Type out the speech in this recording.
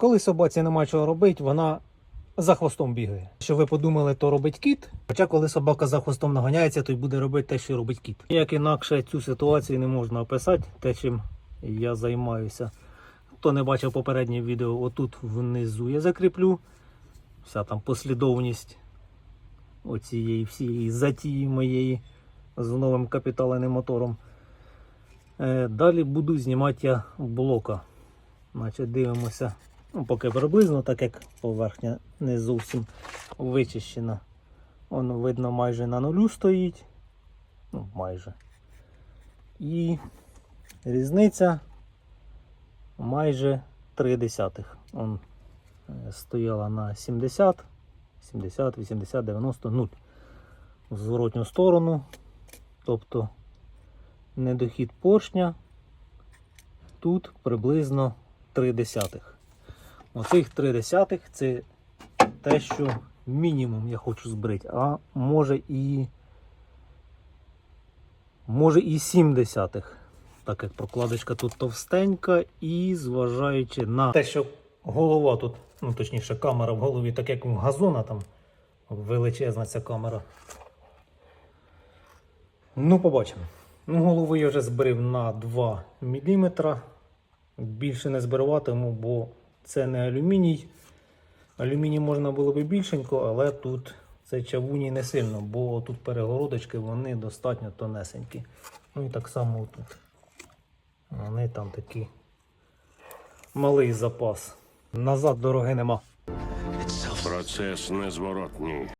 Коли собаці нема чого робити, вона за хвостом бігає. Що ви подумали, то робить кіт. Хоча коли собака за хвостом наганяється, то й буде робити те, що робить кіт. Як інакше цю ситуацію не можна описати, те, чим я займаюся. Хто не бачив попереднє відео, отут внизу я закріплю. Вся там послідовність оцієї всієї затії моєї з новим капіталеним мотором. Е, Далі буду знімати я блока. Значить, дивимося, ну, поки приблизно, так як поверхня не зовсім вичищена. Воно видно майже на нулю стоїть. Ну, майже. І різниця майже 3 десятих. Он е, стояла на 70, 70, 80, 90, 0. В зворотню сторону. Тобто недохід поршня тут приблизно 3 десятих. Оцих 3 десятих це те, що мінімум я хочу збрити, а може і може і 7 десятих. Так як прокладочка тут товстенька, і зважаючи на те, що голова тут, ну точніше, камера в голові, так як в газона там величезна ця камера. Ну, побачимо. Ну, голову я вже зберив на 2 мм. Більше не збируватиму, бо це не алюміній. Алюміній можна було би більшенько, але тут це чавуні не сильно, бо тут перегородочки вони достатньо тонесенькі. Ну і так само тут. Вони там такі малий запас. Назад дороги нема. Процес незворотній.